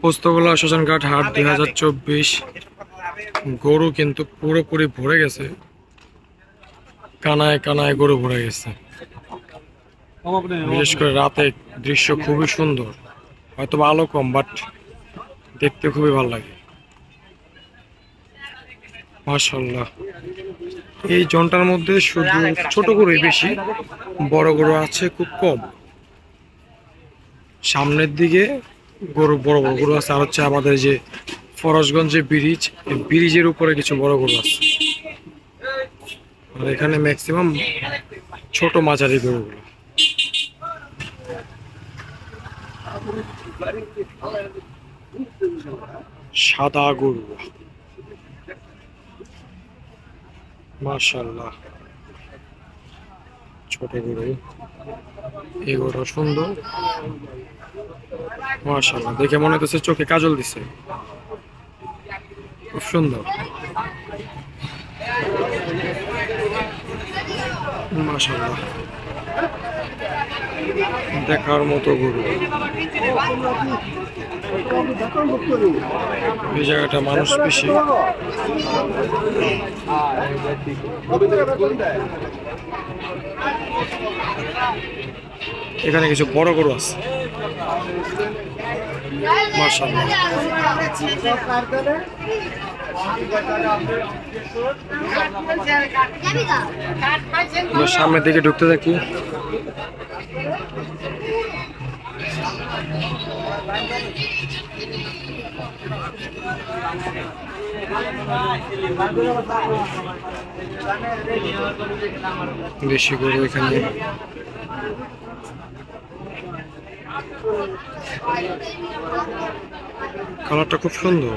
পোস্তগোলা শ্মশানঘাট হাট দুই হাজার চব্বিশ। গরু কিন্তু পুরোপুরি ভরে গেছে। কানায় কানায় গরু ভরে গেছে। বিশেষ করে রাতে দৃশ্য খুবই সুন্দর। হয়তো আলো কম বাট দেখতে খুবই ভালো লাগে। মাশাল্লাহ এই জনটার মধ্যে শুধু ছোট গরুই বেশি বড় গরু আছে খুব কম। সামনের দিকে গরু, বড় বড় গরু আছে। আর হচ্ছে আমাদের যে ফরসগঞ্জে ব্রিজ, এই ব্রিজের উপরে কিছু বড় গরু আছে। আর এখানে ম্যাক্সিমাম ছোট মাঝারি গরুগুলো সাদা গরু। মাশাল্লাহ ছোট গরু এই সুন্দর। মাশাল্লাহ দেখে মনে হচ্ছে চোখে কাজল দিছে। খুব সুন্দর। মাশাল্লাহ দেখার মতো গরু। এই জায়গাটা মানুষ বেশি। এখানে কিছু বড় গরু আছে। মাশাল্লাহ আমরা সামনের দিকে ঢুকতে থাকি। বেশি করে এখানে। কালারটা খুব সুন্দর।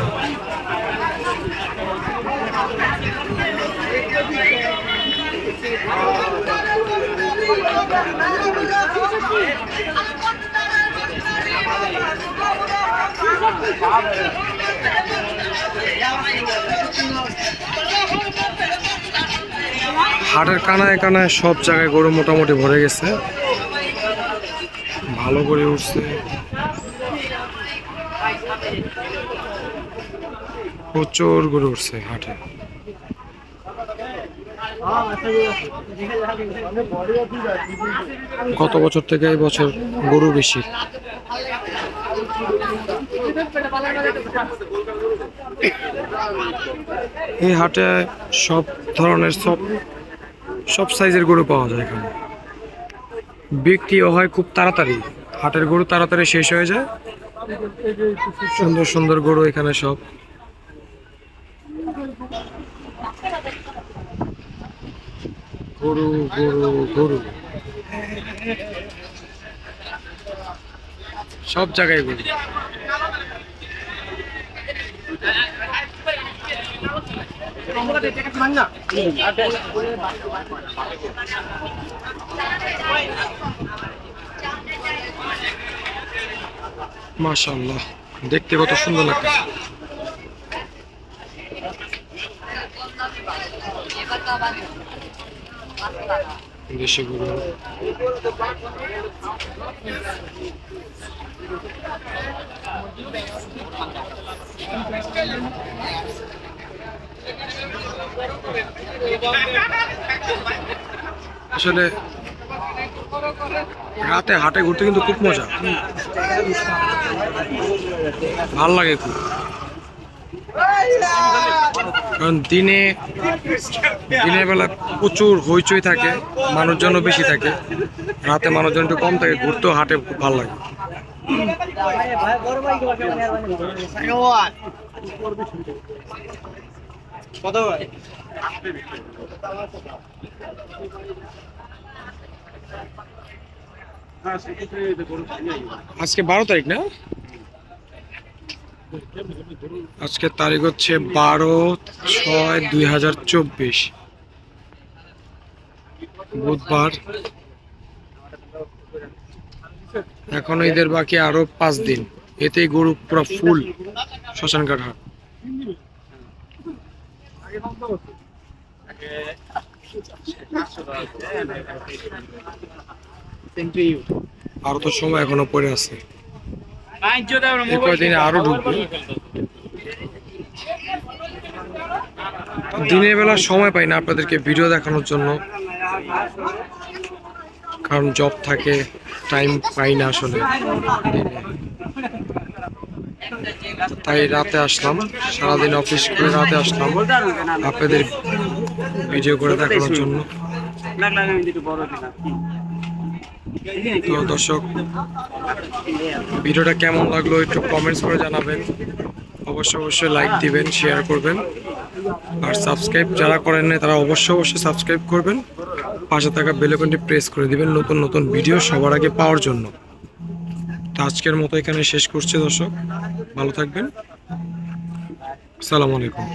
হাটের কানায় কানায় সব জায়গায় গরু মোটামুটি ভরে গেছে। ভালো করে উঠছে। প্রচুর গরু উঠছে হাটে। গত বছর থেকে এই বছর গরু বেশি। এই হাটে সব ধরনের, সব সব সাইজের গরু পাওয়া যায় এখানে। বিক্রিও হয় খুব তাড়াতাড়ি। হাটের গরু তাড়াতাড়ি শেষ হয়ে যায়। সুন্দর সুন্দর গরু এখানে সব। গরু গরু গরু। সব জায়গায় গরু। মাশাআল্লাহ দেখতে কত সুন্দর লাগছে দেশি গরু আসলে রাতে হাটে ঘুরতে কিন্তু খুব মজা। ভালো লাগে খুব। কারণ দিনে দিনের বেলা প্রচুর হইচই থাকে মানুষজনও বেশি থাকে রাতে মানুষজন একটু কম থাকে ঘুরতেও হাটে খুব ভালো লাগে। কত আজকে বারো তারিখ না? আজকে তারিখ হচ্ছে বারো ছয় দুই হাজার চব্বিশ। বুধবার। এখন ঈদের বাকি আরও পাঁচ দিন। এতেই গরু পুরো ফুল শ্মশান ঘাট হাট। আরও তো সময় এখনও পড়ে আছে। ঢুকবে। দিনের বেলা সময় পাই না আপনাদেরকে ভিডিও দেখানোর জন্য। কারণ জব থাকে টাইম পাই না আসলে। তাই রাতে আসলাম, সারাদিন অফিস করে রাতে আসলাম, আপনাদের ভিডিও করে দেখানোর জন্য। তো দর্শক, ভিডিওটা কেমন লাগল একটু কমেন্টস করে জানাবেন। অবশ্যই অবশ্যই লাইক দিবেন শেয়ার করবেন। আর সাবস্ক্রাইব যারা করেন নাই, তারা অবশ্যই অবশ্যই সাবস্ক্রাইব করবেন। পাশে থাকা বেলকনটি প্রেস করে দিবেন নতুন নতুন ভিডিও সবার আগে পাওয়ার জন্য। তো আজকের মতো এখানে শেষ করছি দর্শক। ভালো থাকবেন। আসসালামু আলাইকুম।